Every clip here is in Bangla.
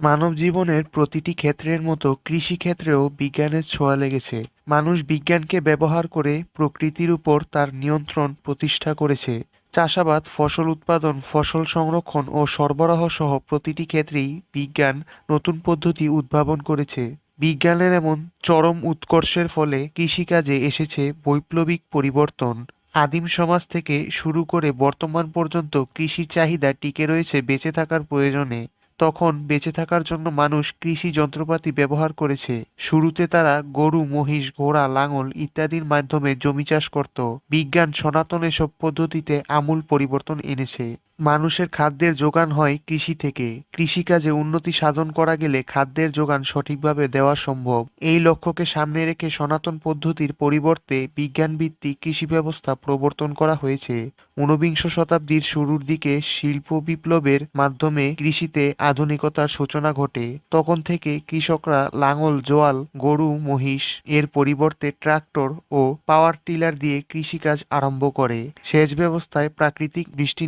মানব জীবনের প্রতিটি ক্ষেত্রের মতো কৃষিক্ষেত্রেও বিজ্ঞানের ছোঁয়া লেগেছে। মানুষ বিজ্ঞানকে ব্যবহার করে প্রকৃতির উপর তার নিয়ন্ত্রণ প্রতিষ্ঠা করেছে। চাষাবাদ, ফসল উৎপাদন, ফসল সংরক্ষণ ও সরবরাহ সহ প্রতিটি ক্ষেত্রেই বিজ্ঞান নতুন পদ্ধতি উদ্ভাবন করেছে। বিজ্ঞানের এমন চরম উৎকর্ষের ফলে কৃষিকাজে এসেছে বৈপ্লবিক পরিবর্তন। আদিম সমাজ থেকে শুরু করে বর্তমান পর্যন্ত কৃষির চাহিদা টিকে রয়েছে বেঁচে থাকার প্রয়োজনে। তখন বেঁচে থাকার জন্য মানুষ কৃষি যন্ত্রপাতি ব্যবহার করেছে। শুরুতে তারা গরু, মহিষ, ঘোড়া, লাঙল ইত্যাদির মাধ্যমে জমি চাষ করত। বিজ্ঞান সনাতন এসব পদ্ধতিতে আমূল পরিবর্তন এনেছে। মানুষের খাদ্যের যোগান হয় কৃষি থেকে। কৃষিকাজে উন্নতি সাধন করা গেলে খাদ্যের যোগান সঠিকভাবে দেওয়া সম্ভব। এই লক্ষ্যকে সামনে রেখে সনাতন পদ্ধতির পরিবর্তে বিজ্ঞানভিত্তিক কৃষি ব্যবস্থা প্রবর্তন করা হয়েছে। ঊনবিংশ শতাব্দীর শুরুর দিকে শিল্প বিপ্লবের মাধ্যমে কৃষিতে আধুনিকতার সূচনা ঘটে। তখন থেকে কৃষকরা লাঙল, জোয়াল, গরু, মহিষ, এর পরিবর্তে ট্রাক্টর ও পাওয়ার টিলার দিয়ে কৃষিকাজ আরম্ভ করে। সেচ ব্যবস্থায় প্রাকৃতিক বৃষ্টি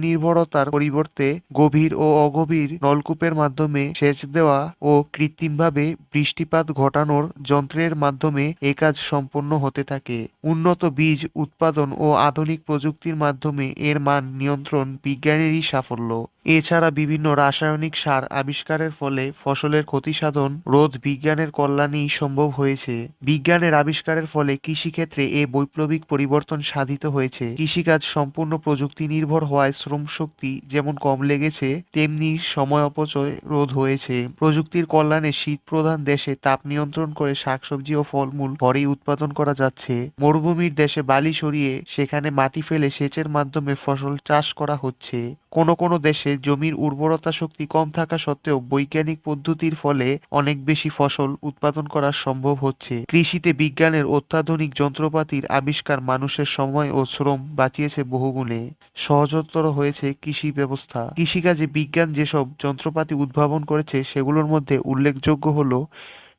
নির্ভরতার পরিবর্তে গভীর ও অগভীর নলকূপের মাধ্যমে সেচ দেওয়া ও কৃত্রিমভাবে বৃষ্টিপাত ঘটানোর যন্ত্রের মাধ্যমে এ কাজ সম্পন্ন হতে থাকে। উন্নত বীজ উৎপাদন ও আধুনিক প্রযুক্তির মাধ্যমে এর মান নিয়ন্ত্রণ বিজ্ঞানেরই সাফল্য। এছাড়া বিভিন্ন রাসায়নিক সার আবিষ্কারের ফলে ফসলের ক্ষতিসাধন, রোধ বিজ্ঞানের কল্যাণেই সম্ভব হয়েছে। বিজ্ঞানের আবিষ্কারের ফলে কৃষিক্ষেত্রে এ বৈপ্লবিক পরিবর্তন সাধিত হয়েছে। কৃষিকাজ সম্পূর্ণ প্রযুক্তি নির্ভর হওয়ায় শ্রম শক্তি যেমন কম লেগেছে, তেমনি সময় অপচয় রোধ হয়েছে। প্রযুক্তির কল্যাণে শীত প্রধান দেশে তাপ নিয়ন্ত্রণ করে শাকসবজি ও ফলমূল ঘরেই উৎপাদন করা যাচ্ছে। মরুভূমির দেশে বালি সরিয়ে সেখানে মাটি ফেলে সেচের মাধ্যমে ফসল চাষ করা হচ্ছে। কোনো কোনো দেশে জমির উর্বরতা শক্তি কম থাকা সত্ত্বেও বৈজ্ঞানিক পদ্ধতির ফলে অনেক বেশি ফসল উৎপাদন করা সম্ভব হচ্ছে। কৃষিতে বিজ্ঞানের অত্যাধুনিক যন্ত্রপাতির আবিষ্কার মানুষের সময় ও শ্রম বাঁচিয়েছে বহুগুণে। সহজতর হয়েছে কৃষি ব্যবস্থা। কৃষিকাজে বিজ্ঞান যেসব যন্ত্রপাতি উদ্ভাবন করেছে, সেগুলোর মধ্যে উল্লেখযোগ্য হল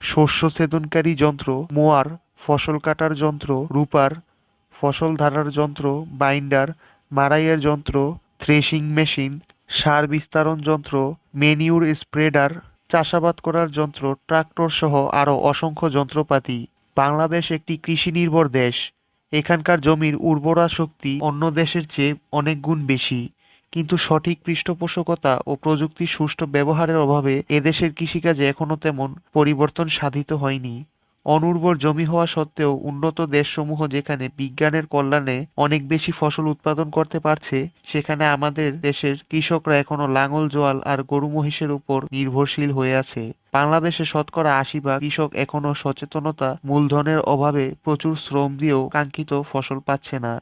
শস্য ছেদনকারী যন্ত্র, মোয়ার, ফসল কাটার যন্ত্র, রূপার, ফসল ধারার যন্ত্র, বাইন্ডার, মাড়াইয়ের যন্ত্র থ্রেশিং মেশিন, সার বিস্তারণ যন্ত্র, মেনিউর স্প্রেডার, চাষাবাদ করার যন্ত্র, ট্রাক্টর সহ আরও অসংখ্য যন্ত্রপাতি। বাংলাদেশ একটি কৃষি নির্ভর দেশ। এখানকার জমির উর্বরা শক্তি অন্য দেশের চেয়ে অনেক গুণ বেশি। কিন্তু সঠিক পৃষ্ঠপোষকতা ও প্রযুক্তির সুষ্ঠু ব্যবহারের অভাবে এদেশের কৃষিকাজে এখনও তেমন পরিবর্তন সাধিত হয়নি। অনুর্বর জমি হওয়া সত্ত্বেও উন্নত দেশসমূহ যেখানে বিজ্ঞানের কল্যাণে অনেক বেশি ফসল উৎপাদন করতে পারছে, সেখানে আমাদের দেশের কৃষকরা এখনও লাঙল, জোয়াল আর গরু মহিষের উপর নির্ভরশীল হয়ে আছে। বাংলাদেশে শতকরা আশি ভাগ কৃষক এখনও সচেতনতা, মূলধনের অভাবে প্রচুর শ্রম দিয়েও কাঙ্ক্ষিত ফসল পাচ্ছে না।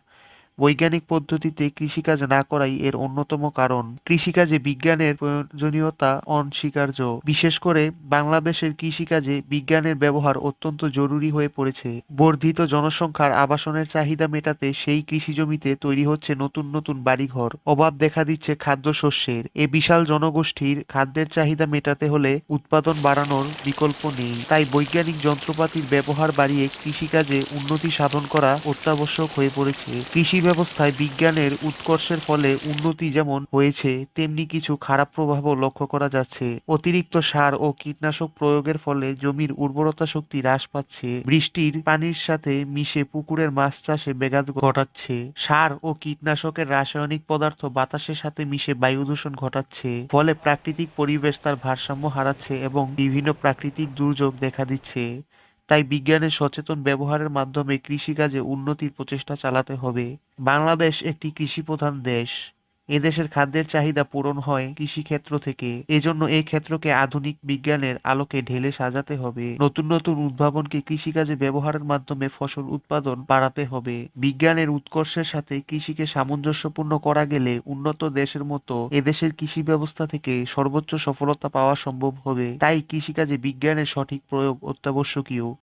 বৈজ্ঞানিক পদ্ধতিতে কৃষিকাজ না করাই এর অন্যতম কারণ। কৃষিকাজে বিজ্ঞানের প্রয়োজনীয়তা অনস্বীকার্য। বিশেষ করে বাংলাদেশের কৃষিকাজে বিজ্ঞানের ব্যবহার অত্যন্ত জরুরি হয়ে পড়েছে। বর্ধিত জনসংখ্যার আবাসনের চাহিদা মেটাতে সেই কৃষি জমিতে তৈরি হচ্ছে নতুন নতুন বাড়িঘর। অভাব দেখা দিচ্ছে খাদ্যশস্যের। এ বিশাল জনগোষ্ঠীর খাদ্যের চাহিদা মেটাতে হলে উৎপাদন বাড়ানোর বিকল্প নেই। তাই বৈজ্ঞানিক যন্ত্রপাতির ব্যবহার বাড়িয়ে কৃষিকাজে উন্নতি সাধন করা অত্যাবশ্যক হয়ে পড়েছে। কৃষি ব্যবস্থায় বিজ্ঞানের উৎকর্ষের ফলে উন্নতি যেমন হয়েছে, তেমনি কিছু খারাপ প্রভাবও লক্ষ্য করা যাচ্ছে। অতিরিক্ত সার ও কীটনাশক প্রয়োগের ফলে জমির উর্বরতা শক্তি হ্রাস পাচ্ছে। বৃষ্টির পানির সাথে মিশে পুকুরের মাছ চাষে ব্যাঘাত ঘটাচ্ছে। সার ও কীটনাশকের রাসায়নিক পদার্থ বাতাসের সাথে মিশে বায়ু দূষণ ঘটাচ্ছে। ফলে প্রাকৃতিক পরিবেশ তার ভারসাম্য হারাচ্ছে এবং বিভিন্ন প্রাকৃতিক দুর্যোগ দেখা দিচ্ছে। তাই বিজ্ঞানের সচেতন ব্যবহারের মাধ্যমে কৃষিকাজে উন্নতির প্রচেষ্টা চালাতে হবে। বাংলাদেশ একটি কৃষিপ্রধান দেশ। এদেশের খাদ্যের চাহিদা পূরণ হয় কৃষিক্ষেত্র থেকে। এজন্য এই ক্ষেত্রকে আধুনিক বিজ্ঞানের আলোকে ঢেলে সাজাতে হবে। নতুন নতুন উদ্ভাবনকে কৃষিকাজে ব্যবহারের মাধ্যমে ফসল উৎপাদন বাড়াতে হবে। বিজ্ঞানের উৎকর্ষের সাথে কৃষিকে সামঞ্জস্যপূর্ণ করা গেলে উন্নত দেশের মতো এদেশের কৃষি ব্যবস্থা থেকে সর্বোচ্চ সফলতা পাওয়া সম্ভব হবে। তাই কৃষিকাজে বিজ্ঞানের সঠিক প্রয়োগ অত্যাবশ্যকীয়।